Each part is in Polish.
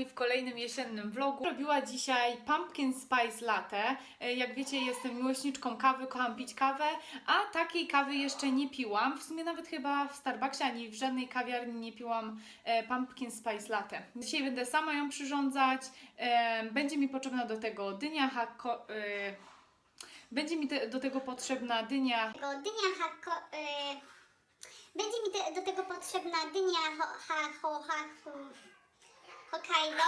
w kolejnym jesiennym vlogu. Robiła dzisiaj pumpkin spice latte. E, Jak wiecie, jestem miłośniczką kawy, kocham pić kawę, a takiej kawy jeszcze nie piłam. W sumie nawet chyba w Starbucksie ani w żadnej kawiarni nie piłam e, pumpkin spice latte. Dzisiaj będę sama ją przyrządzać. E, Będzie mi potrzebna do tego dynia Będzie mi do tego potrzebna dynia dynia będzie mi te, do tego potrzebna dynia ho, ha, ho, ha, Hokkaido.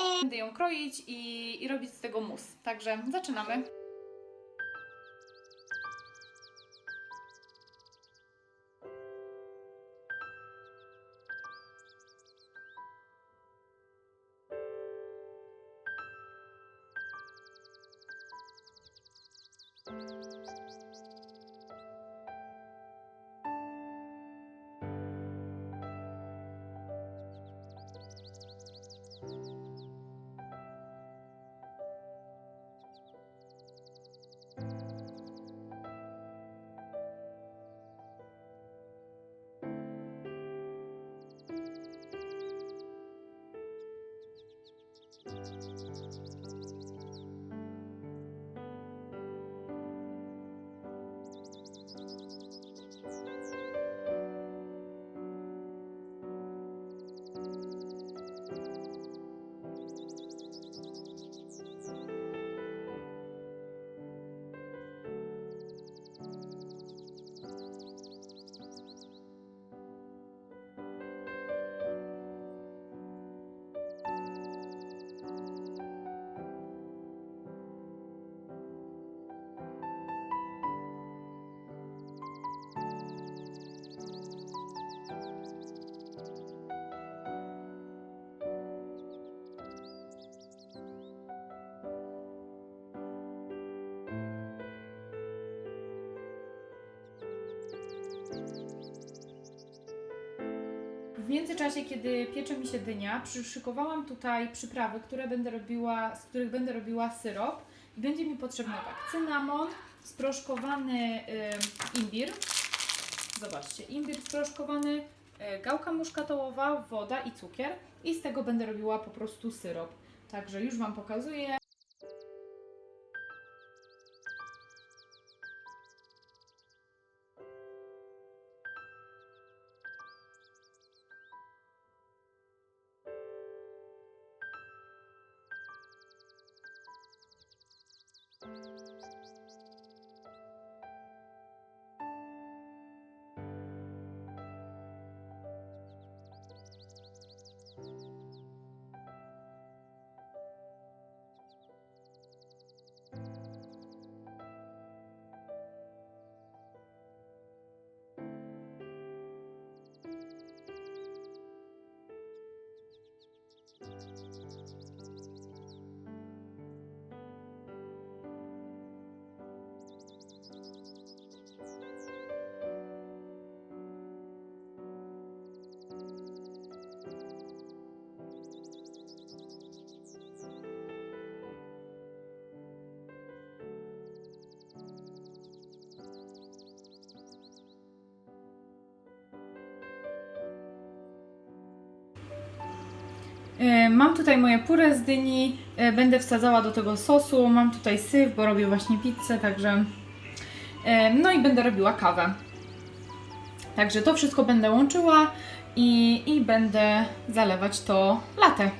E, Będę ją kroić i, i robić z tego mus. Także zaczynamy. W międzyczasie, kiedy piecze mi się dynia, przyszykowałam tutaj przyprawy, które będę robiła, z których będę robiła syrop. I będzie mi potrzebny tak, cynamon, sproszkowany y, imbir. Zobaczcie, imbir sproszkowany, y, gałka muszkatołowa, woda i cukier. I z tego będę robiła po prostu syrop. Także już Wam pokazuję. Mam tutaj moje purę z dyni, e, będę wsadzała do tego sosu, mam tutaj syf, bo robię właśnie pizzę, także e, no i będę robiła kawę. Także to wszystko będę łączyła i, i będę zalewać to latę.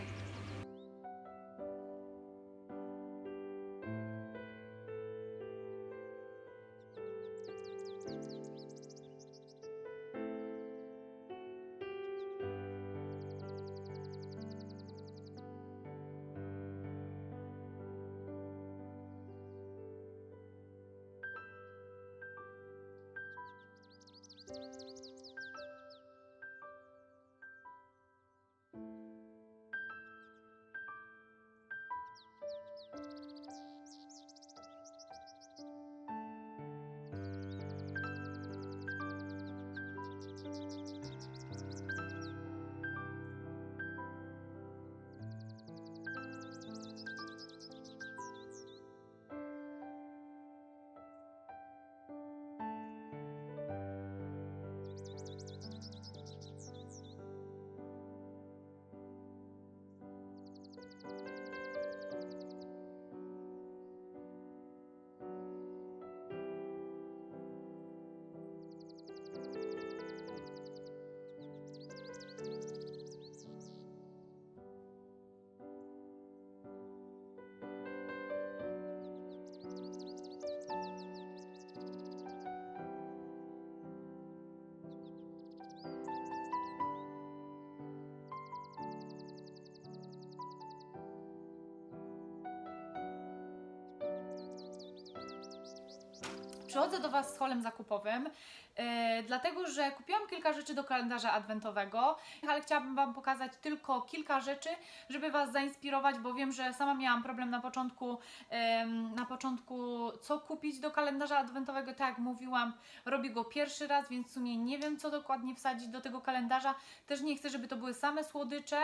Przychodzę do Was z holem zakupowym, e, dlatego że kupiłam kilka rzeczy do kalendarza adwentowego, ale chciałabym Wam pokazać tylko kilka rzeczy, żeby Was zainspirować, bo wiem, że sama miałam problem na początku, em, na początku co kupić do kalendarza adwentowego, tak jak mówiłam, robię go pierwszy raz, więc w sumie nie wiem, co dokładnie wsadzić do tego kalendarza. Też nie chcę, żeby to były same słodycze,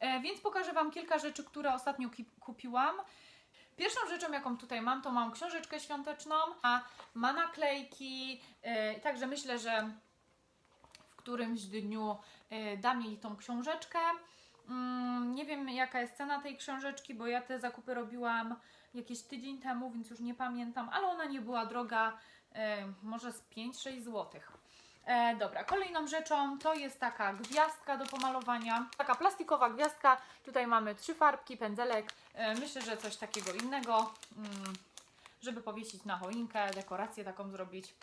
e, więc pokażę Wam kilka rzeczy, które ostatnio kupiłam. Pierwszą rzeczą, jaką tutaj mam, to mam książeczkę świąteczną, a ma naklejki, yy, także myślę, że w którymś dniu yy, dam jej tą książeczkę. Mm, nie wiem, jaka jest cena tej książeczki, bo ja te zakupy robiłam jakiś tydzień temu, więc już nie pamiętam, ale ona nie była droga, yy, może z 5-6 złotych. E, dobra, kolejną rzeczą to jest taka gwiazdka do pomalowania. Taka plastikowa gwiazdka. Tutaj mamy trzy farbki, pędzelek. E, myślę, że coś takiego innego, mm, żeby powiesić na choinkę, dekorację taką zrobić.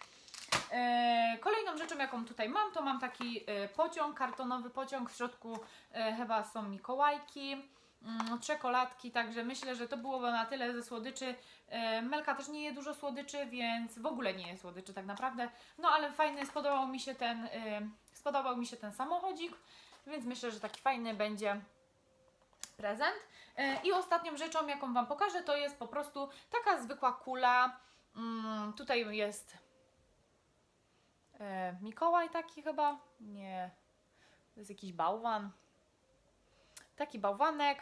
E, kolejną rzeczą, jaką tutaj mam, to mam taki e, pociąg, kartonowy pociąg. W środku e, chyba są Mikołajki, czekoladki, także myślę, że to byłoby na tyle ze słodyczy. E, Melka też nie je dużo słodyczy, więc w ogóle nie je słodyczy tak naprawdę. No ale fajny, spodobał mi się ten, e, spodobał mi się ten samochodzik, więc myślę, że taki fajny będzie prezent. E, I ostatnią rzeczą, jaką Wam pokażę, to jest po prostu taka zwykła kula. Mm, tutaj jest Mikołaj taki chyba. Nie, to jest jakiś bałwan. Taki bałwanek.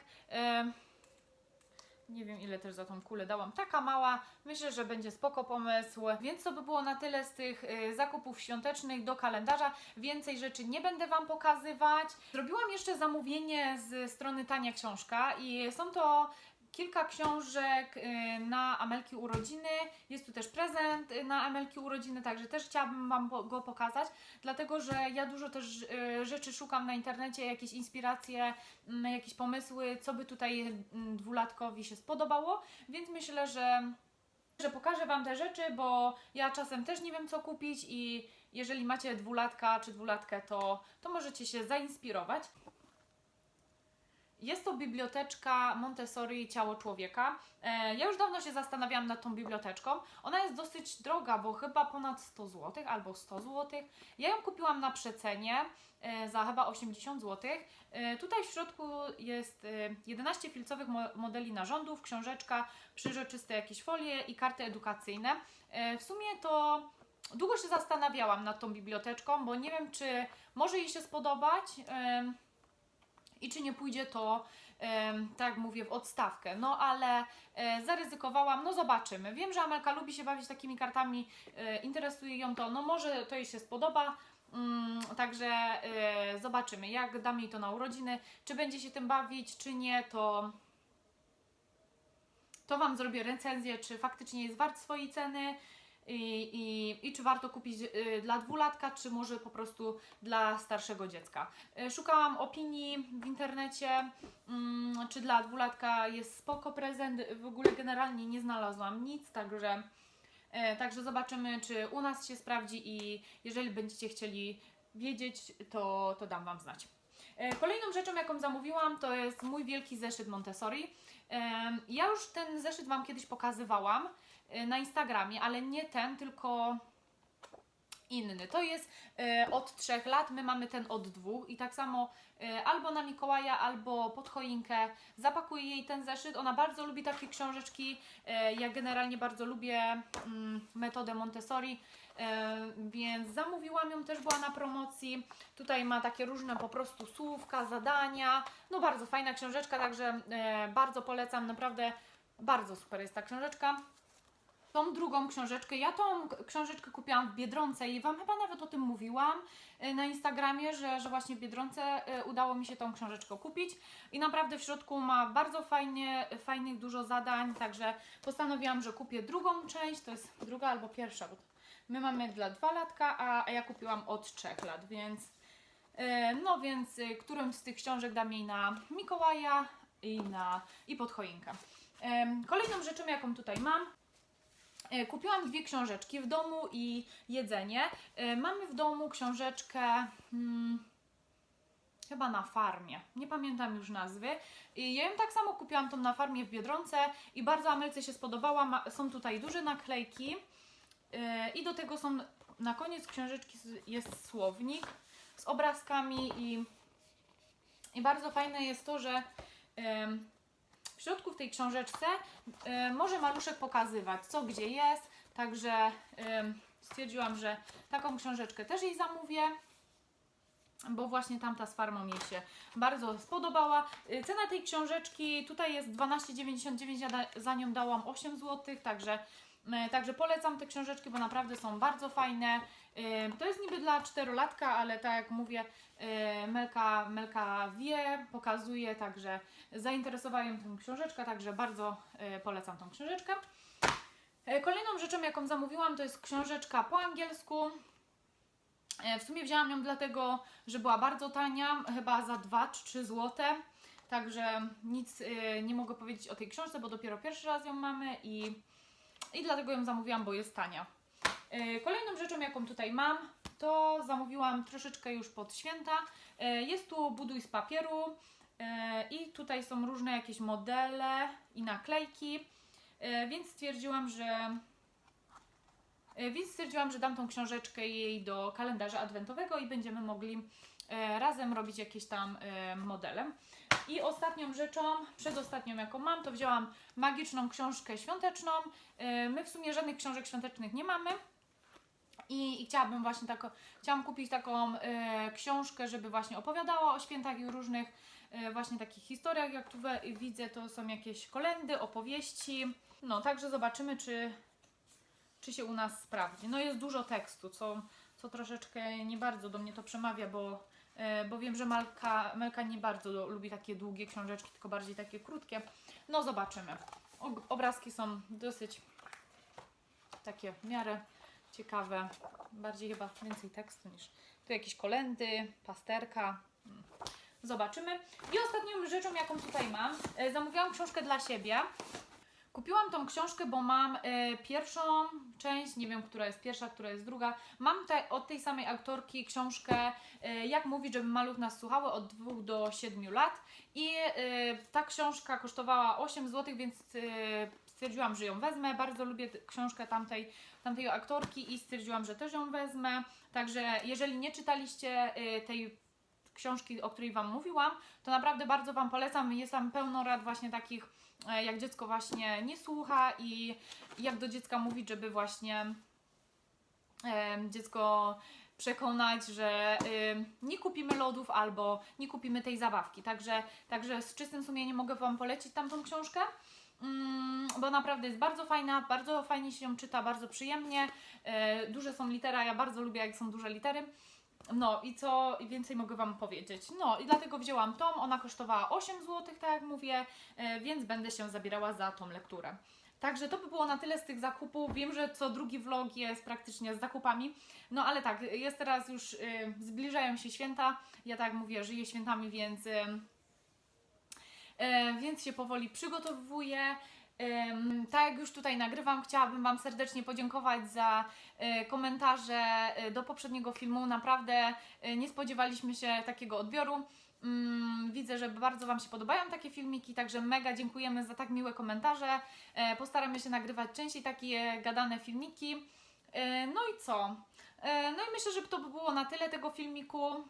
Nie wiem ile też za tą kulę dałam. Taka mała. Myślę, że będzie spoko pomysł. Więc to by było na tyle z tych y, zakupów świątecznych do kalendarza. Więcej rzeczy nie będę Wam pokazywać. Zrobiłam jeszcze zamówienie z strony Tania Książka i są to kilka książek y, na Amelki urodziny. Jest tu też prezent y, na Amelki urodziny, także też chciałabym Wam go pokazać, dlatego że ja dużo też y, rzeczy szukam na internecie, jakieś inspiracje, mm, jakieś pomysły, co by tutaj dwulatkowi się spodobało, więc myślę, że że pokażę Wam te rzeczy, bo ja czasem też nie wiem co kupić i jeżeli macie dwulatka czy dwulatkę, to, to możecie się zainspirować. Jest to biblioteczka Montessori Ciało Człowieka. E, ja już dawno się zastanawiałam nad tą biblioteczką. Ona jest dosyć droga, bo chyba ponad 100 zł albo 100 zł. Ja ją kupiłam na przecenie e, za chyba 80 zł. E, tutaj w środku jest e, 11 filcowych mo- modeli narządów, książeczka, przyrzeczyste jakieś folie i karty edukacyjne. W sumie to długo się zastanawiałam nad tą biblioteczką, bo nie wiem, czy może jej się spodobać. I czy nie pójdzie to, tak jak mówię, w odstawkę. No ale e, zaryzykowałam, no zobaczymy. Wiem, że Amelka lubi się bawić takimi kartami, e, interesuje ją to, no może to jej się spodoba. Mm, Także e, zobaczymy, jak dam jej to na urodziny. Czy będzie się tym bawić, czy nie, to to Wam zrobię recenzję, czy faktycznie jest wart swojej ceny i, i, i czy warto kupić y, dla dwulatka, czy może po prostu dla starszego dziecka. Y, Szukałam opinii w internecie, mm, czy dla dwulatka jest spoko prezent. W ogóle generalnie nie znalazłam nic, także, e, także zobaczymy, czy u nas się sprawdzi i jeżeli będziecie chcieli wiedzieć, to, to dam Wam znać. E, Kolejną rzeczą, jaką zamówiłam, to jest mój wielki zeszyt Montessori. Ja już ten zeszyt Wam kiedyś pokazywałam e, na Instagramie, ale nie ten, tylko inny. To jest e, od trzech lat, my mamy ten od dwóch i tak samo e, albo na Mikołaja, albo pod choinkę zapakuję jej ten zeszyt. Ona bardzo lubi takie książeczki. E, ja generalnie bardzo lubię mm, metodę Montessori, więc zamówiłam ją, też była na promocji. Tutaj ma takie różne po prostu słówka, zadania. No bardzo fajna książeczka, także bardzo polecam, naprawdę bardzo super jest ta książeczka. Tą drugą książeczkę, ja tą książeczkę kupiłam w Biedronce i Wam chyba nawet o tym mówiłam e, na Instagramie, że, że właśnie w Biedronce e, udało mi się tą książeczkę kupić. I naprawdę w środku ma bardzo fajnie, fajnych dużo zadań, także postanowiłam, że kupię drugą część, to jest druga albo pierwsza, bo my mamy dla dwa latka, a, a ja kupiłam od trzech lat, więc e, no więc którąś z tych książek dam jej na Mikołaja i na i pod choinkę. Kolejną rzeczą, jaką tutaj mam, Kupiłam dwie książeczki w domu i jedzenie. E, Mamy w domu książeczkę hmm, chyba na farmie. Nie pamiętam już nazwy. I ja ją tak samo kupiłam tą na farmie w Biedronce i bardzo Amelce się spodobała. Ma, są tutaj duże naklejki e, i do tego są na koniec książeczki jest słownik z obrazkami i, i bardzo fajne jest to, że em, w środku w tej książeczce e, może maluszek pokazywać, co gdzie jest. Także em, stwierdziłam, że taką książeczkę też jej zamówię. Bo właśnie tamta z farmą jej się bardzo spodobała. Y, Cena tej książeczki tutaj jest 12,99, ja da, za nią dałam 8 zł, także, y, także polecam te książeczki, bo naprawdę są bardzo fajne. To jest niby dla czterolatka, ale tak jak mówię, y, Melka, Melka wie, pokazuje, także zainteresowała ją tę książeczkę, także bardzo y, polecam tą książeczkę. E, Kolejną rzeczą, jaką zamówiłam, to jest książeczka po angielsku. E, W sumie wzięłam ją dlatego, że była bardzo tania, chyba za 2 czy 3 zł. Także nic nie mogę powiedzieć o tej książce, bo dopiero pierwszy raz ją mamy i, i dlatego ją zamówiłam, bo jest tania. E, Kolejną rzeczą, jaką tutaj mam, to zamówiłam troszeczkę już pod święta. E, Jest tu buduj z papieru e, i tutaj są różne jakieś modele i naklejki, więc stwierdziłam, że Więc stwierdziłam, że dam tą książeczkę jej do kalendarza adwentowego i będziemy mogli razem robić jakieś tam modele. I ostatnią rzeczą, przedostatnią jaką mam, to wzięłam magiczną książkę świąteczną. My w sumie żadnych książek świątecznych nie mamy. I, i chciałabym właśnie taką, chciałam kupić taką e, książkę, żeby właśnie opowiadała o świętach i różnych e, właśnie takich historiach. Jak tu we, widzę, to są jakieś kolendy, opowieści. No, także zobaczymy, czy, czy się u nas sprawdzi. No jest dużo tekstu, co, co troszeczkę nie bardzo do mnie to przemawia, bo, e, bo wiem, że Malka, Melka nie bardzo lubi takie długie książeczki, tylko bardziej takie krótkie. No zobaczymy. Obrazki są dosyć takie w miarę ciekawe. Bardziej chyba więcej tekstu niż tu jakieś kolendy, pasterka. Mm. Zobaczymy. I ostatnią rzeczą, jaką tutaj mam, e, zamówiłam książkę dla siebie. Kupiłam tą książkę, bo mam e, pierwszą część, nie wiem, która jest pierwsza, która jest druga. Mam te, od tej samej autorki książkę e, Jak mówić, żeby maluch nas słuchały od 2 do 7 lat. I e, ta książka kosztowała 8 zł, więc e, stwierdziłam, że ją wezmę. Bardzo lubię książkę tamtej, tamtej autorki i stwierdziłam, że też ją wezmę. Także jeżeli nie czytaliście e, tej książki, o której Wam mówiłam, to naprawdę bardzo Wam polecam. Jest tam pełno rad właśnie takich, e, jak dziecko właśnie nie słucha i jak do dziecka mówić, żeby właśnie em, dziecko przekonać, że ym, nie kupimy lodów albo nie kupimy tej zabawki. Także, także z czystym sumieniem mogę Wam polecić tamtą książkę. Mm, bo naprawdę jest bardzo fajna, bardzo fajnie się ją czyta, bardzo przyjemnie. E, duże są litera, ja bardzo lubię jak są duże litery. No i co więcej mogę Wam powiedzieć? No i dlatego wzięłam tą, ona kosztowała 8 zł, tak jak mówię, e, więc będę się zabierała za tą lekturę. Także to by było na tyle z tych zakupów. Wiem, że co drugi vlog jest praktycznie z zakupami. No ale tak, jest teraz już, y, zbliżają się święta. Ja tak mówię, żyję świętami, więc, y, więc się powoli przygotowuję. Ym, Tak jak już tutaj nagrywam, chciałabym Wam serdecznie podziękować za e, komentarze e, do poprzedniego filmu. Naprawdę e, nie spodziewaliśmy się takiego odbioru. Mm, Widzę, że bardzo Wam się podobają takie filmiki, także mega dziękujemy za tak miłe komentarze. E, Postaramy się nagrywać częściej takie gadane filmiki. E, No i co? E, No i myślę, że to by było na tyle tego filmiku.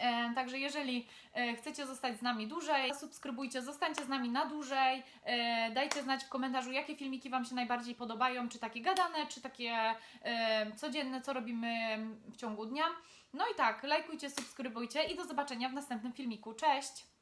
E, Także jeżeli e, chcecie zostać z nami dłużej, subskrybujcie, zostańcie z nami na dłużej. E, Dajcie znać w komentarzu, jakie filmiki Wam się najbardziej podobają, czy takie gadane, czy takie codzienne, co robimy w ciągu dnia. No i tak, lajkujcie, subskrybujcie i do zobaczenia w następnym filmiku. Cześć!